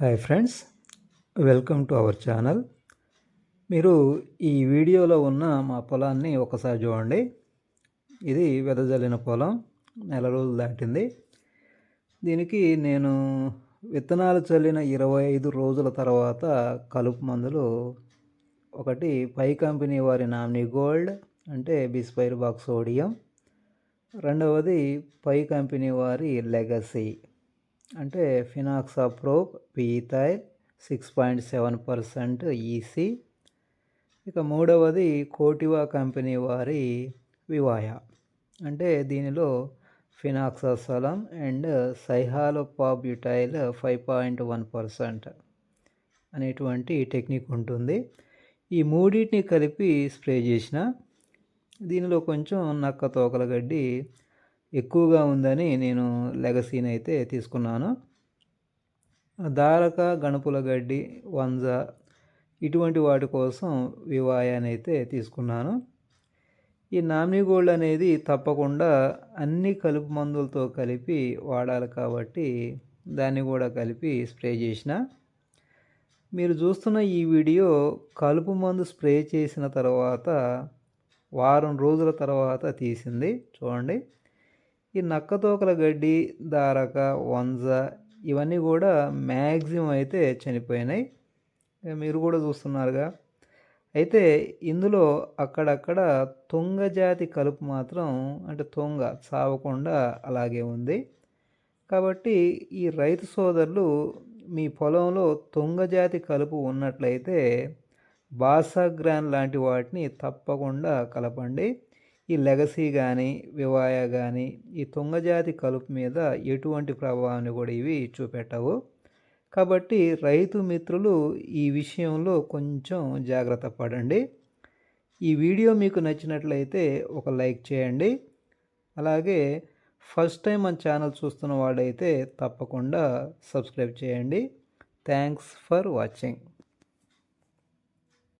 Hi friends welcome to our channel మీరు ఈ వీడియోలో ఉన్న మా పొలాన్ని ఒకసారి చూడండి. ఇది వెదజల్లిన పొలం నెల రోజులు దాటింది. దీనికి నేను విత్తనాలు చల్లిన ఇరవై ఐదు రోజుల తర్వాత కలుపు మందులు ఒకటి పై కంపెనీ వారి నామినీ గోల్డ్ అంటే బిస్పైర్ బాక్స్ సోడియం రెండవది పై కంపెనీ వారి లెగసీ. అంటే fenoxaprop పీథైల్ six point seven percent EC. ఇక మూడవది కోటివా కంపెనీ వారి వివాయ అంటే దీనిలో ఫినాక్సాసలం అండ్ సైహాలోపాబ్యూటైల్ ఫైవ్ పాయింట్ వన్ పర్సెంట్ అనేటువంటి టెక్నిక్ ఉంటుంది. ఈ మూడింటిని కలిపి స్ప్రే చేసిన దీనిలో కొంచెం నక్క తోకల గడ్డి ఎక్కువగా ఉందని నేను లెగసీని అయితే తీసుకున్నాను. దారక గణపుల గడ్డి వంజ ఇటువంటి వాటి కోసం వివాయాన్ని అయితే తీసుకున్నాను. ఈ నామినీ గోల్డ్ అనేది తప్పకుండా అన్ని కలుపు మందులతో కలిపి వాడాలి కాబట్టి దాన్ని కూడా కలిపి స్ప్రే చేసిన. మీరు చూస్తున్న ఈ వీడియో కలుపు మందు స్ప్రే చేసిన తర్వాత వారం రోజుల తర్వాత తీసింది. చూడండి. ఈ నక్కతోకల గడ్డి దారక వంజ ఇవన్నీ కూడా మ్యాక్సిమం అయితే చనిపోయినాయి. మీరు కూడా చూస్తున్నారుగా. అయితే ఇందులో అక్కడక్కడ తొంగ జాతి కలుపు మాత్రం అంటే తొంగ చావకుండా అలాగే ఉంది. కాబట్టి ఈ రైతు సోదరులు మీ పొలంలో తొంగ జాతి కలుపు ఉన్నట్లయితే బాసాగ్రాన్ లాంటి వాటిని తప్పకుండా కలపండి. ఈ లెగసీ కానీ వివాయ కానీ ఈ తుంగజాతి కలుపు మీద ఎటువంటి ప్రభావాన్ని కూడా ఇవి చూపెట్టవు. కాబట్టి రైతు మిత్రులు ఈ విషయంలో కొంచెం జాగ్రత్త పడండి. ఈ వీడియో మీకు నచ్చినట్లయితే ఒక లైక్ చేయండి. అలాగే ఫస్ట్ టైం మన ఛానల్ చూస్తున్న వాడైతే తప్పకుండా సబ్స్క్రైబ్ చేయండి. Thanks for watching.